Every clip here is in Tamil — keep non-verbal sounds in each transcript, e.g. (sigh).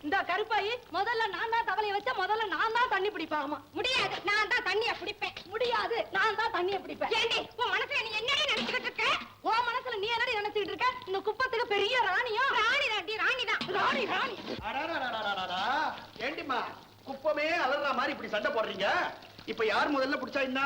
இந்த கருப்பாயி முதல்ல நான் தான் தவளைய வச்ச முதல்ல நான் தான் தண்ணி பிடிப்பாமா முடியாது. நான் தான் தண்ணிய பிடிப்பேன். முடியாது. நான் தான் தண்ணிய பிடிப்பேன். ஏண்டி உன் மனசுல நீ என்னடி நினைச்சுக்கிட்டு இருக்க? உன் மனசுல நீ என்னடி நினைச்சுக்கிட்டு இருக்க? இந்த குப்பத்துக்கு பெரிய ராணியும் ராணி ராண்டி ராணி தான் ராணி. ராணி. ஏண்டிம்மா குப்பமே அலற மாதிரி இப்படி சண்டை போடுறீங்க இப்ப யார் முதல்ல பிடிச்சா என்ன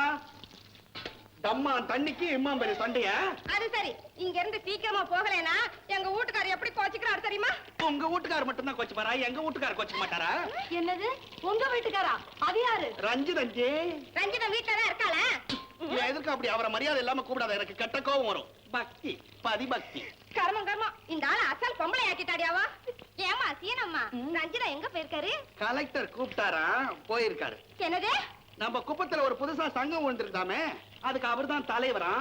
தம்மா தண்ணிக்கு இம்மா பெரிய சண்டையா? அது சரி. இங்க இருந்து சீக்கிரமா போகலைனா எங்க வீட்டுக்காரர் எப்படி கோச்சிக்கிறாரு தெரியுமா? உங்க வீட்டுக்காரர் மட்டும் தான் கோச்சு எங்க வீட்டுக்காரர் கோச்சுக்க மாட்டாரா? என்னது? உங்க வீட்டுக்காரா அது யாரு? ரஞ்சிதஞ்சி ரஞ்சிதா வீட்டுல தான் இருக்காள? எதுக்கு அப்படி? அவரை மரியாதை இல்லாம கூப்பிடாத. எனக்கு கெட்ட கோவம் வரும். பக்தி. பதிபக்தி. கர்மம் கர்மம். இந்த ஆள அசல் பொம்பளை ஆக்கிட்டாடியாவா ஏமா சீனம்மா? ரஞ்சிதா எங்க போயிருக்காரு? கலெக்டர் கூப்பிட்டாரா? போயிருக்காரு. என்னது? நம்ம குப்பத்துல ஒரு புதுசா சங்கம் வந்திருக்காமே அதுக்கு அவர்தான் தலைவரா?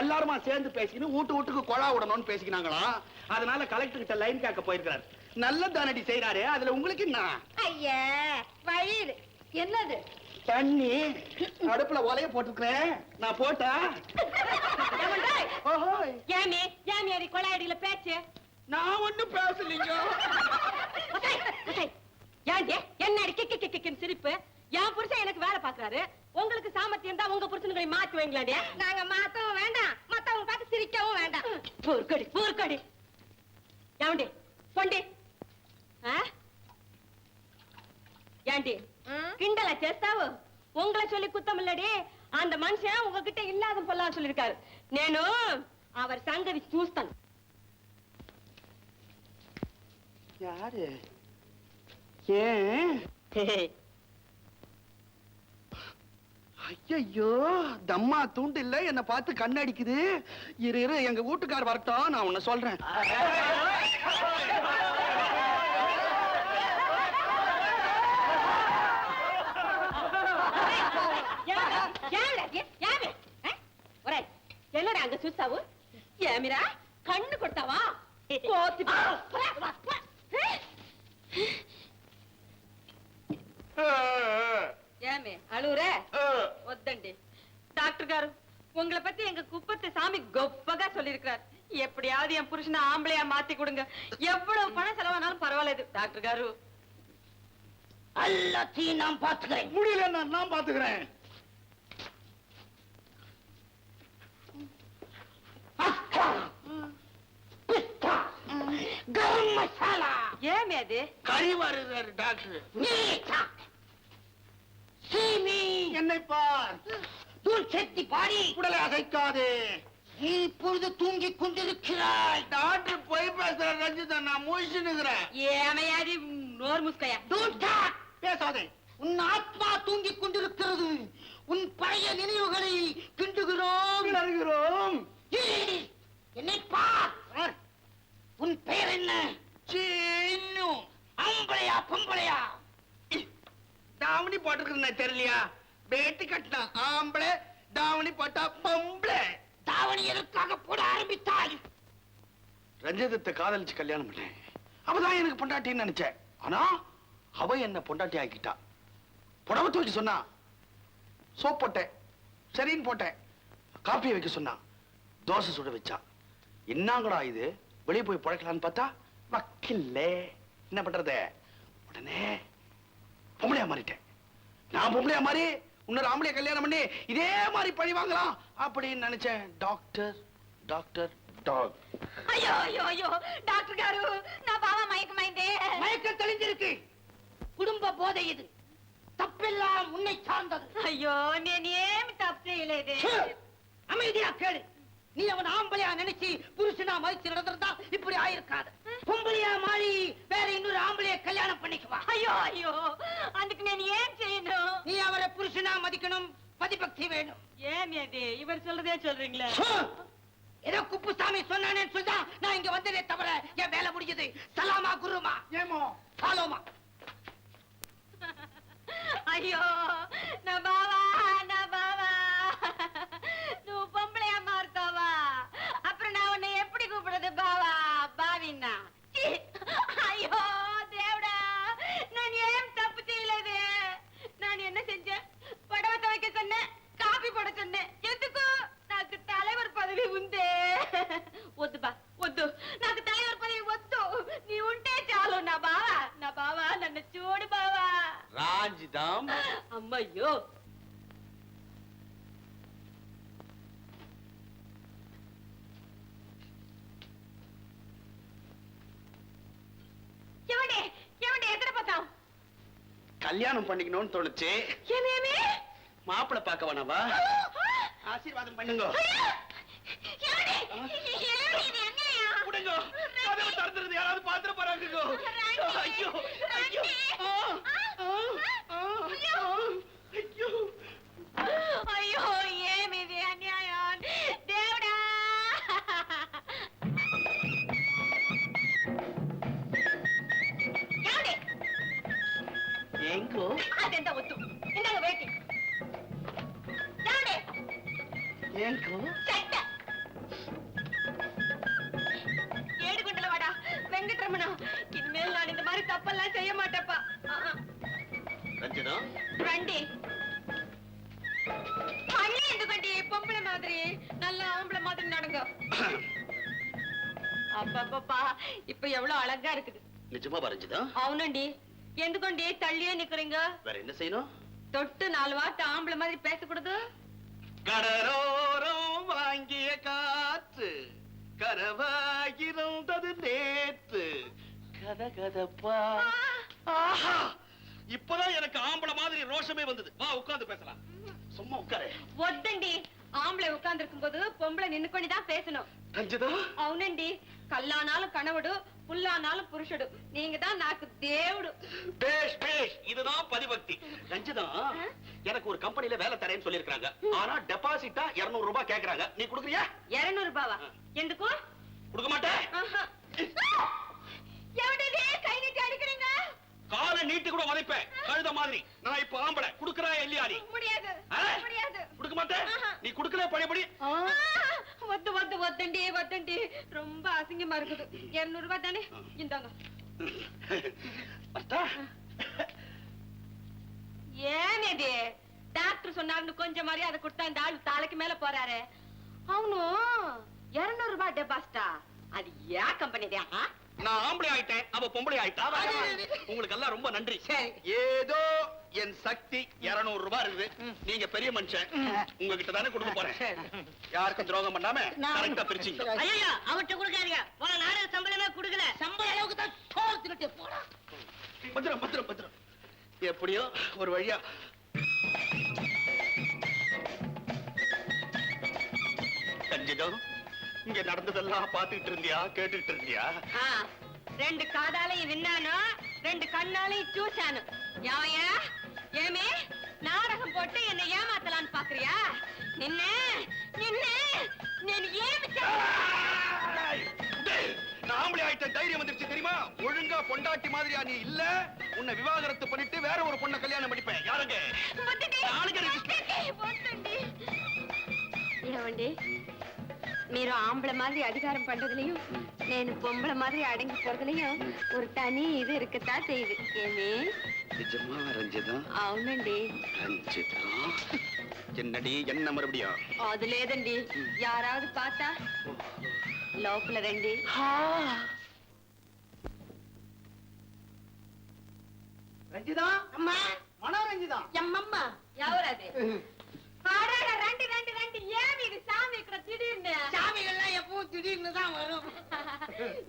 எல்லாருமா சேர்ந்து பேசிக்கின்னு வீட்டு வீட்டுக்கு கொழா விடணும்னு பேசிக்கினாங்களா? அதனால கலெக்டர் கிட்ட லைன் கேட்க போயிருக்காரு நல்ல தானடி செய்யறாரு அதுல உங்களுக்கு என்ன? ஐயா என்னது? தண்ணி. அடுப்புல ஒலைய போட்டுக்கிறேன் நான் போட்டா? ஓஹோ ஏமி ஏமி அடி கொலையடியில பேச்சு. நான் ஒண்ணும் பேசலீங்க. ஏண்டி என்ன அடி கிக்கு கிக்கு கிக்குன்னு சிரிப்பு? என் புருஷன் எனக்கு வேலை பாக்குறாரு உங்களுக்கு சாமர்த்தியம் தான் உங்க புருஷனுங்களை மாத்தி வைங்களாடி நாங்க மாத்தவும் வேண்டாம் மத்தவங்க பார்த்து சிரிக்கவும் வேண்டாம் பூர்க்கடி பூர்க்கடி ஏண்டி பொண்டி ఆ? ఏంటి కిండలా చేస్తావు உங்களை சொல்லி குத்தம் இல்லடி அந்த மனுஷன் உங்ககிட்ட இல்லாத பொல்லாம் சொல்லிருக்காரு నేను அவர் సంగతి చూస్తాను யாரு ஏன் ஐயோ தம்மா தூண்டு இல்ல என்ன பார்த்து கண்ணடிக்குது. இரு இரு எங்க வீட்டுக்கார் வரட்டும் நான் உன்ன சொல்றேன். என்னடா அங்க சூசாவு ஏமிரா கண்ணு கொடுத்தாவா கோத்தி ஏமே అలురే వద్దండి డాక్టర్ గారు பத்தி எங்க குப்பத்தை சாமி கொப்பதா சொல்லியிருக்கிறார். எப்படியாவது என் புருஷனை ஆம்பளையா மாத்தி குடுங்க. எவ்வளவு பணம் செலவானாலும் பரவாயில்ல டாக்டர் காரு எல்லாத்தையும் நான் பாத்துக்கிறேன் முடியல நான் பாத்துக்கிறேன் கரம் மசாலா ஏமே அது? கறி வருகிறார் டாக்டர் என்னை பார். தூள் செத்தி பாடி. உடலை அசைக்காதே. இப்பொழுது தூங்கி கொண்டிருக்கிறாய். டாக்டர் போய் பேசுற ரஞ்சிதா நான் மூழ்கினுக்கிறேன் ஏமையாடி முஸ்கையா. டோன்ட் பேசாதே. உன் ஆத்மா தூங்கிக் கொண்டிருக்கிறது. உன் பழைய நினைவுகளை கிண்டுகிறோம். கிளறுகிறோம். என்னை பார். உன் பெயர் என்ன? சின்னு அம்பளையா பொம்பளையா? தாமணி போட்டிருக்கிறேன் தெரியலையா? வேட்டி கட்டினா ஆம்பளை தாவணி போட்டா பொம்பளை. தாவணி எதற்காக போட ஆரம்பித்தாய்? ரஞ்சிதத்தை காதலிச்சு கல்யாணம் பண்ணேன். அவதான் எனக்கு பொண்டாட்டின்னு நினைச்சேன். ஆனா அவ என்ன பொண்டாட்டி ஆக்கிட்டா. புடவை தூக்கி சொன்னா சோப் போட்டேன் சரின்னு போட்டேன். காப்பி வைக்க சொன்னா தோசை சுட வச்சா. என்னங்கடா இது? வெளியே போய் பழக்கலான்னு பார்த்தா வக்கில்லே. என்ன பண்றது? உடனே பொம்பளையா மாறிட்டேன். நான் பொம்பளையா மாறி இன்னும் ராமலிய கல்யாணம் பண்ணி இதே மாதிரி பழி வாங்கலாம் அப்படின்னு நினைச்சேன். Doctor doctor doc. ஐயோ ஐயோ ஐயோ டாக்டர் காரு நான் பாவா மயக்க மைந்தே மயக்க தெளிஞ்சிருக்கு. குடும்ப போதை இது. தப்பெல்லாம் உன்னை சார்ந்தது. ஐயோ நீ ஏன் தப்பு செய்யலே அமைதியா கேளு. நீ அவன் ஆம்பளையா நினைச்சு புருஷனா மதிச்சு நடந்திருந்தா இப்படி ஆயிருக்காது. பொம்பளையா மாறி வேற இன்னொரு ஆம்பளைய கல்யாணம் பண்ணிக்குவா. ஐயோ ஐயோ அதுக்கு நான் ஏன் செய்யணும்? நீ அவரை புருஷனா மதிக்கணும் பதிபக்தி வேணும். ஏன் இவர் சொல்றதே சொல்றீங்களே. ஏதோ குப்புசாமி சொன்னானே சொல்லிட்டா நான் இங்க வந்ததே தவிர என் வேலை முடிஞ்சது. சலாமா குருமா? ஏமோ. ஹலோமா ஐயோ நான் அம்மையோ. கல்யாணம் பண்ணிக்கணும்னு தோணுச்சு. மாப்பிள பாக்க வேணாவா? ஆசீர்வாதம் பண்ணுங்க. யாராவது பாத்திர போறாங்க ஐயோ ஐயோ. అయ్యో! అయ్యో! అయ్యో ఏమిది అన్యాయం? దేవుడా! ఏమిటి? ఏంకో అదెంత వద్దు. ఇందాక వేటి ఏమిటి? ఏంకో అబ్బబ్బబ్బా ఇప్పుడు ఎవరో అలగ్గా இருக்குது. నిజమా వరంజిదా అవునండి ఎందుకండి தள்ளியே నిக்கிறீங்க வேற என்ன செய்யணும்? தொட்டு நாலு வாட்டு ஆம்பளை மாதிரி பேசக்கூடாது. கடரோரம் வாங்கிய காற்று கரவாகிருந்தது நேற்று கதகதப்பா ஆஹா! இப்பதான் எனக்கு ஆம்பளை மாதிரி ரோஷமே வந்தது. வா உட்கார்ந்து பேசலாம். சும்மா உட்காரு. ஒட்டன்டி ஆம்பளை உட்கார்ந்து இருக்கும் போது பொம்பளை దా పేసను பேசணும். அவனண்டி கல்லானாலும் கணவடு புல்லானாலும் புருஷடு. நீங்க தான் నాకు దేవుడు பேஷ் பேஷ். இதுதான் பதிபக்தி. ரஞ்சிதா எனக்கு ஒரு கம்பெனில வேலை தரேன்னு சொல்லிருக்காங்க ஆனா டெபாசிட்டா 200 ரூபாய் கேக்குறாங்க. நீ குடுக்குறியா? 200 ரூபாவா எதுக்கு? குடுக்க மாட்டேன். கை நீட்டி அடிக்கிறீங்க? காலை நீட்டி கூட உதைப்பேன். கழுத மாதிரி. நான் இப்ப ஆம்பளை. குடுக்கறா இல்லையா நீ? முடியாது. குடுக்க மாட்டேன்? நீ குடுக்கல பழையபடி? ஒத்து ஒத்து ஒத்தண்டி ஒத்தண்டி. ரொம்ப அசிங்கமா இருக்குது. இருநூறு ரூபாய் தானே இந்தாங்க. ஏன் இது? டாக்டர் சொன்னார் கொஞ்சம் மாதிரி அதை கொடுத்தா இந்த ஆள் தலைக்கு மேல போறாரு. அவனு இருநூறு ரூபாய் டெபாசிட்டா? அது ஏன் கம்பெனியா நான் ஆம்பளை ஆயிட்டேன் அவ பொம்பளை ஆயிட்டா? உங்களுக்கு எல்லாம் ரொம்ப நன்றி. ஏதோ என் சக்தி இருநூறு ரூபாய் இருக்குது. நீங்க பெரிய மனுஷன். உங்ககிட்ட தானே கொடுக்க போறேன். யாருக்கும் துரோகம் பண்ணாம கரெக்டா பிரிச்சிங்க. ஐயா அவட்ட கொடுக்காதீங்க. போன நாடக சம்பளமே கொடுக்கல. சம்பள அளவுக்கு தான் சோறு பத்திரம் பத்திரம் பத்திரம். எப்படியோ ஒரு வழியா. சஞ்சிதம் இங்க நடந்ததெல்லாம் பாத்துக்கிட்டு இருந்தியா? கேட்டுக்கிட்டு இருந்தியா? ரெண்டு காதாலையும் வின்னானோ? ரெண்டு கண்ணாலையும் சூசானு. யாவையா? ஏமே நாடகம் போட்டு என்னை ஏமாத்தலான்னு பாக்குறியா? நின்ன நின்ன நான் ஏமிச்ச நாமளே ஆயிட்ட தைரியம் வந்துருச்சு தெரியுமா? ஒழுங்கா பொண்டாட்டி மாதிரியா நீ இல்ல. உன்னை விவாகரத்து பண்ணிட்டு வேற ஒரு பொண்ணை கல்யாணம் பண்ணிப்பேன். யாருங்க మీరు ఆంబళ మాదిరి అధికారం పண்றதுலயும் నేను பொம்பளை மாதிரி அடங்கி போறதுலயும் ஒரு తని ఇది இருக்குతా చేయదు ఏమి నిజమా రంజిత అవునండి రంజిత என்னடி என்ன மறுபடியும் அது లేదండి யாராவது பார்த்தா లోపల రండి రంజిత అమ్మా మనో రంజిత ఎమ్మమ్మ ఎవరది திடீர்னு சாமிகள்லாம் எப்பவும் திடீர்னு தான் வரும்.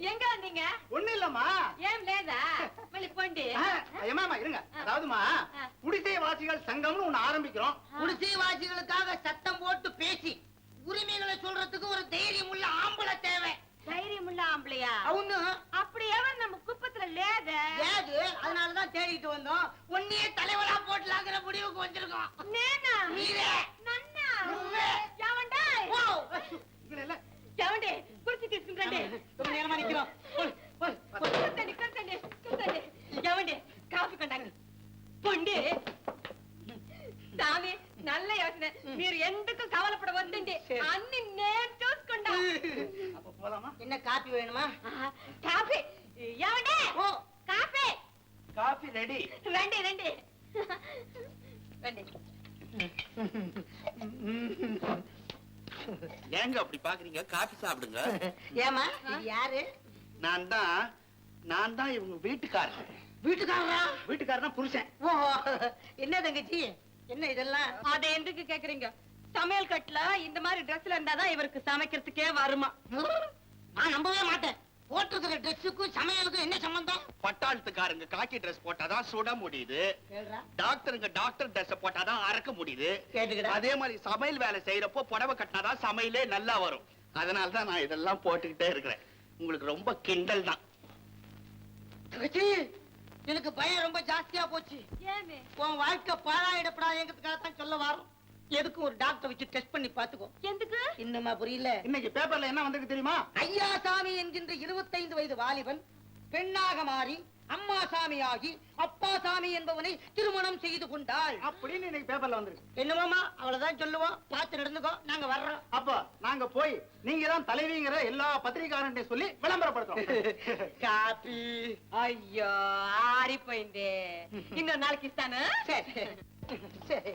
எங்க வந்தீங்க? ஒண்ணு இல்லம்மா. ஏன் லேதா மல்லி போண்டி. ஏமாமா இருங்க. அதாவதுமா ஆ. குடிசை வாசிகள் சங்கம்னு ஒண்ணு ஆரம்பிக்கிறோம். குடிசைவாசிகளுக்காக சத்தம் போட்டு பேசி உரிமைகளை சொல்றதுக்கு ஒரு தைரியம் உள்ள ஆம்பளை தேவை. தைரியமுள்ள ஆம்பளையா? அவனு அப்படி எவன் நம்ம மனசுல அதனாலதான் தேடிட்டு வந்தோம். உன்னையே தலைவரா போட்டலாங்கிற முடிவுக்கு வந்திருக்கோம். நேனா? நீரே நன்னா? யாவண்டா? ஓ இவனல்ல ஏங்க அப்படி பாக்குறீங்க? காபி சாப்பிடுங்க. ஏமா இது யாரு? நான் தான் நான் தான் இவங்க வீட்டுக்காரன் வீட்டுக்காரரா? வீட்டுக்காரனா புருஷன். ஓ என்ன தங்கச்சி? என்ன இதெல்லாம்? அத எதுக்கு கேக்குறீங்க? சமையல் கட்டுல இந்த மாதிரி ட்ரெஸ்ல இருந்தாதான் இவருக்கு சமைக்கிறதுக்கே வருமா? நான் நம்பவே மாட்டேன். போட்டிருக்கிற ட்ரெஸ்ஸுக்கும் சமையலுக்கும் என்ன சம்பந்தம்? பட்டாளத்துக்காரங்க காக்கி ட்ரெஸ் போட்டாதான் சுட முடியுது. டாக்டருங்க டாக்டர் ட்ரெஸ் போட்டாதான் அறக்க முடியுது. அதே மாதிரி சமையல் வேலை செய்யறப்போ புடவை கட்டினாதான் சமையலே நல்லா வரும். அதனால தான் நான் இதெல்லாம் போட்டுக்கிட்டே இருக்கிறேன். உங்களுக்கு ரொம்ப கிண்டல் தான். எனக்கு பயம் ரொம்ப ஜாஸ்தியா போச்சு. ஏமே உன் வாழ்க்கை பாழாயிடப்படாதுங்கிறதுக்காக தான் சொல்ல வரோம் எதுக்கும் ஒரு டாக்டர் வச்சு டெஸ்ட் பண்ணி பாத்துக்கோ எதுக்கு? இன்னுமா புரியல. இன்னைக்கு பேப்பர்ல என்ன வந்திருக்கு தெரியுமா? ஐயாசாமி என்கின்ற இருபத்தைந்து வயது வாலிபன் பெண்ணாக மாறி அம்மா சாமியாகி அப்பா சாமி என்பவனை திருமணம் செய்து கொண்டாள். அப்படின்னு இன்னைக்கு பேப்பர்ல வந்திருக்கு. என்னமாமா அவ்வளவுதான் சொல்லுவோம். பார்த்து நடந்துக்கோ நாங்க வர்றோம். அப்ப நாங்க போய் நீங்க தான் தலைவிங்கிற எல்லா பத்திரிகாரன்ட்டையும் சொல்லி விளம்பரப்படுத்துறோம். (laughs) காப்பி. ஐயோ ஆறி போயிந்தே இன்னொரு நாளைக்கு சரி. சரி.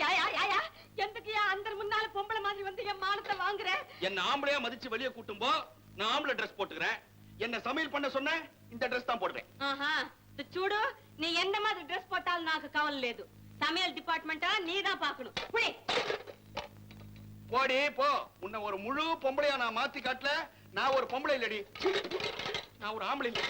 யாயா யாயா எதுக்குயா அந்த முன்னால பொம்பளை மாதிரி வந்து என் மானத்தை வாங்குற என்ன ஆம்பளையா மதிச்சு வெளியே கூட்டும் போ நான் ஆம்பளை ட்ரெஸ் போட்டுக்கிறேன் என்ன சமையல் பண்ண சொன்ன இந்த ட்ரெஸ் தான் போடுவேன் ఆహా ఇది చూడు నీ ఎంత మాదిరి డ్రెస్ పట్టాలి నాకు కావలేదు சமையல் டிபார்ட்மெண்டா நீ தான் பாக்கணும் புடி போடி போ உன்னை ஒரு முழு பொம்பளையா நான் மாத்தி காட்டல நான் ஒரு பொம்பளை இல்லடி நான் ஒரு ஆம்பளை இல்ல